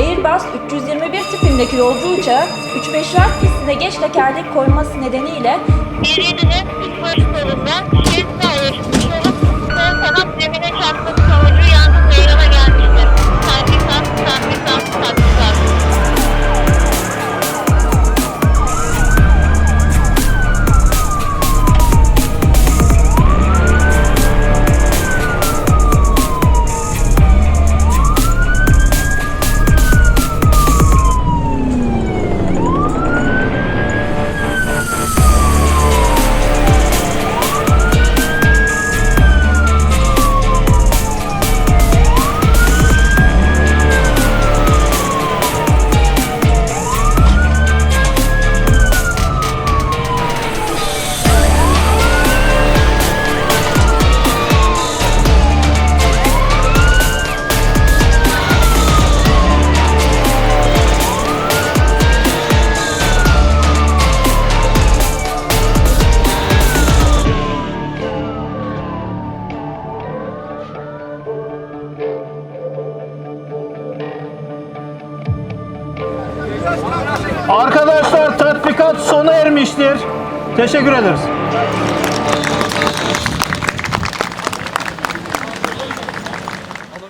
Airbus 321 tipindeki yolcu uçağı 3-5 rahat pistine geç tekerlek koyması nedeniyle Arkadaşlar tatbikat sona ermiştir. Teşekkür ederiz.